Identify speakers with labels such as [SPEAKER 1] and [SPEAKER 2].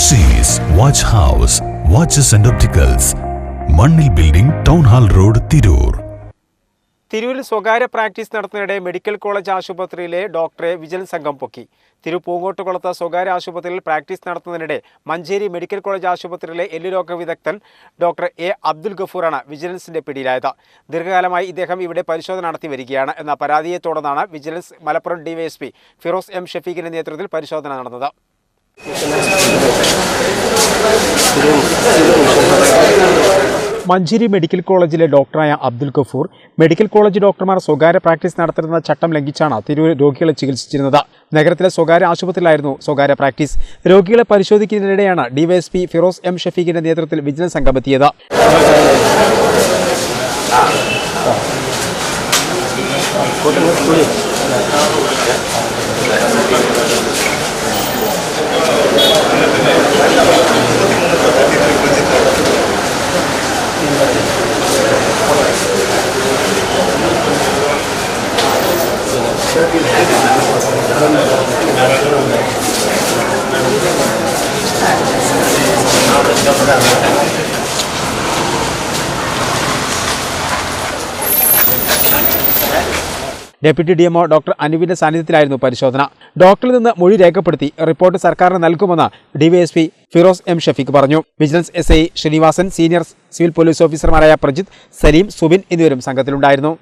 [SPEAKER 1] സീസ് watch house watches and opticals മണ്ണിൽ building town hall road Tirur
[SPEAKER 2] തിരൂരിൽ സ്വകാര്യ പ്രാക്ടീസ് നടത്തുന്നതിനിടെ മെഡിക്കൽ കോളേജ് ആശുപത്രിയിലെ ഡോക്ടറെ വിജിലൻസ് സംഘം പൊക്കി. തിരു പൂങ്കോട്ടുകുളത്ത് സ്വകാര്യ ആശുപത്രിയിൽ പ്രാക്ടീസ് നടത്തുന്നതിനിടെ മഞ്ചേരി മെഡിക്കൽ കോളേജ് ആശുപത്രിയിലെ എല്ലുരോഗ വിദഗ്ധൻ ഡോക്ടർ എ അബ്ദുൽ ഗഫൂറാണ് വിജിലൻസിന്റെ പിടിയിലായത്. ദീർഘകാലമായി ഇദ്ദേഹം ഇവിടെ പരിശോധന നടത്തി വരികയാണ്. എന്ന പരാതിയെ തുടർന്നാണ് vigilance Malappuram DYSP Firoz M ഷഫീഖിന്റെ നേതൃത്വത്തിൽ പരിശോധന നടന്നത്. മഞ്ചേരി മെഡിക്കൽ കോളേജിലെ ഡോക്ടറായ അബ്ദുൽ ഗഫൂർ. മെഡിക്കൽ കോളേജ് ഡോക്ടർമാർ സ്വകാര്യ പ്രാക്ടീസ് നടത്തിരുന്ന ചട്ടം ലംഘിച്ചാണ് തിരൂർ രോഗികളെ ചികിത്സിച്ചിരുന്നത്. നഗരത്തിലെ സ്വകാര്യ ആശുപത്രിയിലായിരുന്നു സ്വകാര്യ പ്രാക്ടീസ്. രോഗികളെ പരിശോധിക്കുന്നതിനിടെയാണ് ഡിവൈഎസ്പി ഫിറോസ് എം ഷഫീഖിന്റെ നേതൃത്വത്തിൽ വിജിലൻസ് സംഘം എത്തിയത് ഡെപ്യൂട്ടി ഡി എംഒ ഡോക്ടർ അനുവിന്റെ സാന്നിധ്യത്തിലായിരുന്നു പരിശോധന. ഡോക്ടറിൽ നിന്ന് മൊഴി രേഖപ്പെടുത്തി റിപ്പോർട്ട് സർക്കാരിന് നൽകുമെന്ന് ഡിവൈഎസ്പി ഫിറോസ് എം ഷഫീഖ് പറഞ്ഞു. Vigilance S I Srinivasan senior civil police ഓഫീസർമാരായ പ്രജിത് സലീം സുബിൻ എന്നിവരും സംഘത്തിലുണ്ടായിരുന്നു.